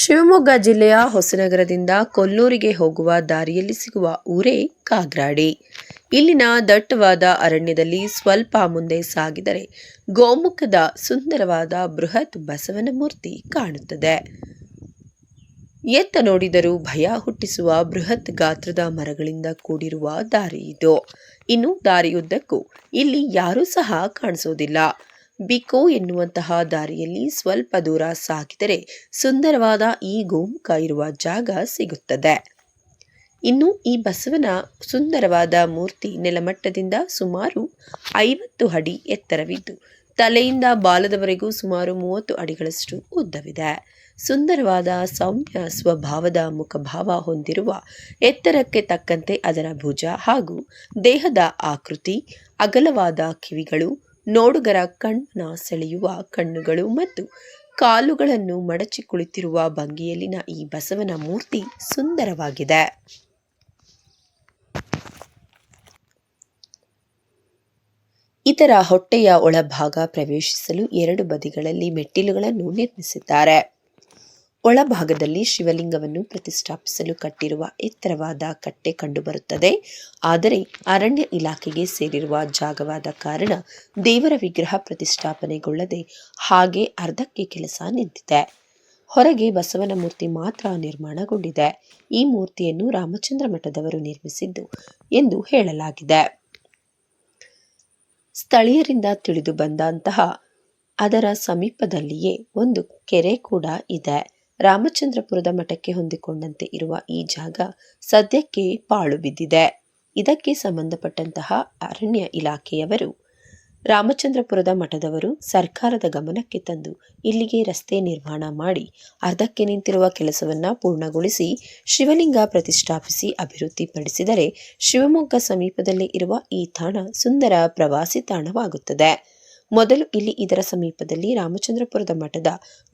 ಶಿವಮೊಗ್ಗ ಜಿಲ್ಲೆಯ ಹೊಸನಗರದಿಂದ ಕೊಲ್ಲೂರಿಗೆ ಹೋಗುವ ದಾರಿಯಲ್ಲಿ ಸಿಗುವ ಊರೇ ಕಾಗ್ರಾಡಿ. ಇಲ್ಲಿನ ದಟ್ಟವಾದ ಅರಣ್ಯದಲ್ಲಿ ಸ್ವಲ್ಪ ಮುಂದೆ ಸಾಗಿದರೆ ಗೋಮುಖದ ಸುಂದರವಾದ ಬೃಹತ್ ಬಸವನ ಮೂರ್ತಿ ಕಾಣುತ್ತದೆ. ಎತ್ತ ನೋಡಿದರೂ ಭಯ ಹುಟ್ಟಿಸುವ ಬೃಹತ್ ಗಾತ್ರದ ಮರಗಳಿಂದ ಕೂಡಿರುವ ದಾರಿ ಇದು. ಇನ್ನು ದಾರಿಯುದ್ದಕ್ಕೂ ಇಲ್ಲಿ ಯಾರೂ ಸಹ ಕಾಣಿಸೋದಿಲ್ಲ ಬಿಕೋ ಎನ್ನುವಂತಹ ದಾರಿಯಲ್ಲಿ ಸ್ವಲ್ಪ ದೂರ ಸಾಗಿದರೆ ಸುಂದರವಾದ ಈ ಗೋಮುಖ ಇರುವ ಜಾಗ ಸಿಗುತ್ತದೆ. ಇನ್ನು ಈ ಬಸವನ ಸುಂದರವಾದ ಮೂರ್ತಿ ನೆಲಮಟ್ಟದಿಂದ ಸುಮಾರು ಐವತ್ತು ಅಡಿ ಎತ್ತರವಿದ್ದು, ತಲೆಯಿಂದ ಬಾಲದವರೆಗೂ ಸುಮಾರು ಮೂವತ್ತು ಅಡಿಗಳಷ್ಟು ಉದ್ದವಿದೆ. ಸುಂದರವಾದ ಸೌಮ್ಯ ಸ್ವಭಾವದ ಮುಖಭಾವ ಹೊಂದಿರುವ ಎತ್ತರಕ್ಕೆ ತಕ್ಕಂತೆ ಅದರ ಭುಜ ಹಾಗೂ ದೇಹದ ಆಕೃತಿ, ಅಗಲವಾದ ಕಿವಿಗಳು ನೋಡುಗರ ಕಣ್ಣ ಸೆಳೆಯುವ ಕಣ್ಣುಗಳು ಮತ್ತು ಕಾಲುಗಳನ್ನು ಮಡಚಿ ಕುಳಿತಿರುವ ಭಂಗಿಯಲ್ಲಿನ ಈ ಬಸವನ ಮೂರ್ತಿ ಸುಂದರವಾಗಿದೆ. ಇದರ ಹೊಟ್ಟೆಯ ಒಳಭಾಗ ಪ್ರವೇಶಿಸಲು ಎರಡು ಬದಿಗಳಲ್ಲಿ ಮೆಟ್ಟಿಲುಗಳನ್ನು ನಿರ್ಮಿಸಿದ್ದಾರೆ. ಒಳಭಾಗದಲ್ಲಿ ಶಿವಲಿಂಗವನ್ನು ಪ್ರತಿಷ್ಠಾಪಿಸಲು ಕಟ್ಟಿರುವ ಎತ್ತರವಾದ ಕಟ್ಟೆ ಕಂಡುಬರುತ್ತದೆ. ಆದರೆ ಅರಣ್ಯ ಇಲಾಖೆಗೆ ಸೇರಿರುವ ಜಾಗವಾದ ಕಾರಣ ದೇವರ ವಿಗ್ರಹ ಪ್ರತಿಷ್ಠಾಪನೆಗೊಳ್ಳದೆ ಹಾಗೆ ಅರ್ಧಕ್ಕೆ ಕೆಲಸ ನಿಂತಿದೆ. ಹೊರಗೆ ಬಸವನ ಮೂರ್ತಿ ಮಾತ್ರ ನಿರ್ಮಾಣಗೊಂಡಿದೆ. ಈ ಮೂರ್ತಿಯನ್ನು ರಾಮಚಂದ್ರ ಮಠದವರು ನಿರ್ಮಿಸಿದ್ದು ಎಂದು ಹೇಳಲಾಗಿದೆ. ಸ್ಥಳೀಯರಿಂದ ತಿಳಿದು ಬಂದಂತಹ ಅದರ ಸಮೀಪದಲ್ಲಿಯೇ ಒಂದು ಕೆರೆ ಕೂಡ ಇದೆ. ರಾಮಚಂದ್ರಪುರದ ಮಠಕ್ಕೆ ಹೊಂದಿಕೊಂಡಂತೆ ಇರುವ ಈ ಜಾಗ ಸದ್ಯಕ್ಕೆ ಪಾಳು ಬಿದ್ದಿದೆ. ಇದಕ್ಕೆ ಸಂಬಂಧಪಟ್ಟಂತಹ ಅರಣ್ಯ ಇಲಾಖೆಯವರು ರಾಮಚಂದ್ರಪುರದ ಮಠದವರು ಸರ್ಕಾರದ ಗಮನಕ್ಕೆ ತಂದು ಇಲ್ಲಿಗೆ ರಸ್ತೆ ನಿರ್ಮಾಣ ಮಾಡಿ ಅರ್ಧಕ್ಕೆ ನಿಂತಿರುವ ಕೆಲಸವನ್ನ ಪೂರ್ಣಗೊಳಿಸಿ ಶಿವಲಿಂಗ ಪ್ರತಿಷ್ಠಾಪಿಸಿ ಅಭಿವೃದ್ಧಿಪಡಿಸಿದರೆ ಶಿವಮೊಗ್ಗ ಸಮೀಪದಲ್ಲಿ ಇರುವ ಈ ತಾಣ ಸುಂದರ ಪ್ರವಾಸಿ ತಾಣವಾಗುತ್ತದೆ. ಮೊದಲು ಇಲ್ಲಿ ಇದರ ಸಮೀಪದಲ್ಲಿ ರಾಮಚಂದ್ರಪುರದ ಮಠದ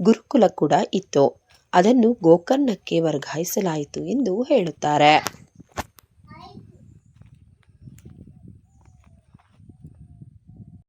ಗುರುಕುಲ ಕೂಡ ಇತ್ತು. ಅದನ್ನು ಗೋಕರ್ಣಕ್ಕೆ ವರ್ಗಾಯಿಸಲಾಯಿತು ಎಂದು ಹೇಳುತ್ತಾರೆ.